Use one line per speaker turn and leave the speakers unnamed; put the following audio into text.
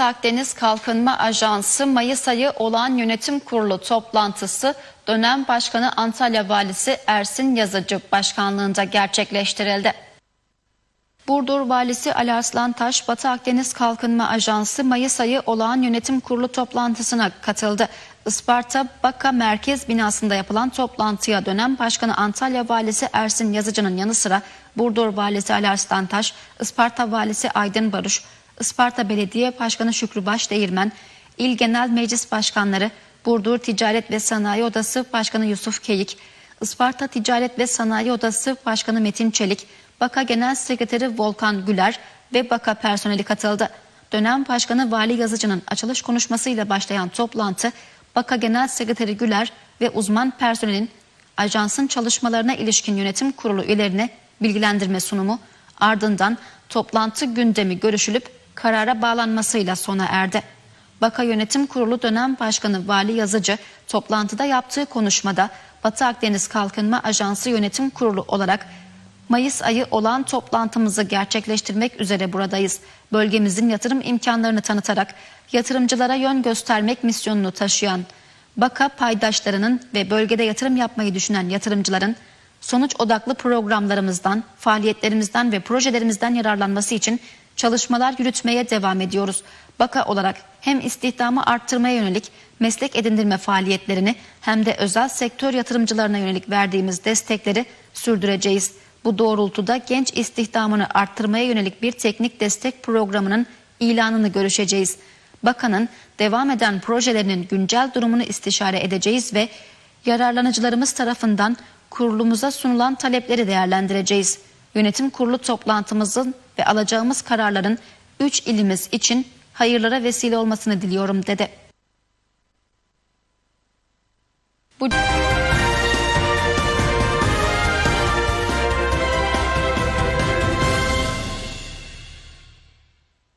Batı Akdeniz Kalkınma Ajansı Mayıs ayı olan yönetim kurulu toplantısı dönem başkanı Antalya Valisi Ersin Yazıcı başkanlığında gerçekleştirildi. Burdur Valisi Ali Arslan Taş, Batı Akdeniz Kalkınma Ajansı Mayıs ayı olağan yönetim kurulu toplantısına katıldı. Isparta Baka Merkez binasında yapılan toplantıya dönem Başkanı Antalya Valisi Ersin Yazıcı'nın yanı sıra Burdur Valisi Ali Arslan Taş, Isparta Valisi Aydın Baruş, Isparta Belediye Başkanı Şükrü Başdeğirmen, İl Genel Meclis Başkanları, Burdur Ticaret ve Sanayi Odası Başkanı Yusuf Keyik, Isparta Ticaret ve Sanayi Odası Başkanı Metin Çelik, Baka Genel Sekreteri Volkan Güler ve Baka personeli katıldı. Dönem Başkanı Vali Yazıcı'nın açılış konuşmasıyla başlayan toplantı, Baka Genel Sekreteri Güler ve uzman personelin ajansın çalışmalarına ilişkin yönetim kurulu üyelerine bilgilendirme sunumu, ardından toplantı gündemi görüşülüp karara bağlanmasıyla sona erdi. Baka Yönetim Kurulu dönem başkanı Vali Yazıcı toplantıda yaptığı konuşmada Batı Akdeniz Kalkınma Ajansı Yönetim Kurulu olarak Mayıs ayı olan toplantımızı gerçekleştirmek üzere buradayız. Bölgemizin yatırım imkanlarını tanıtarak yatırımcılara yön göstermek misyonunu taşıyan Baka paydaşlarının ve bölgede yatırım yapmayı düşünen yatırımcıların sonuç odaklı programlarımızdan, faaliyetlerimizden ve projelerimizden yararlanması için çalışmalar yürütmeye devam ediyoruz. Baka olarak hem istihdamı arttırmaya yönelik meslek edindirme faaliyetlerini hem de özel sektör yatırımcılarına yönelik verdiğimiz destekleri sürdüreceğiz. Bu doğrultuda genç istihdamını arttırmaya yönelik bir teknik destek programının ilanını görüşeceğiz. Bakanın devam eden projelerinin güncel durumunu istişare edeceğiz ve yararlanıcılarımız tarafından kurulumuza sunulan talepleri değerlendireceğiz. Yönetim kurulu toplantımızın ve alacağımız kararların 3 ilimiz için hayırlara vesile olmasını diliyorum dedi. Bu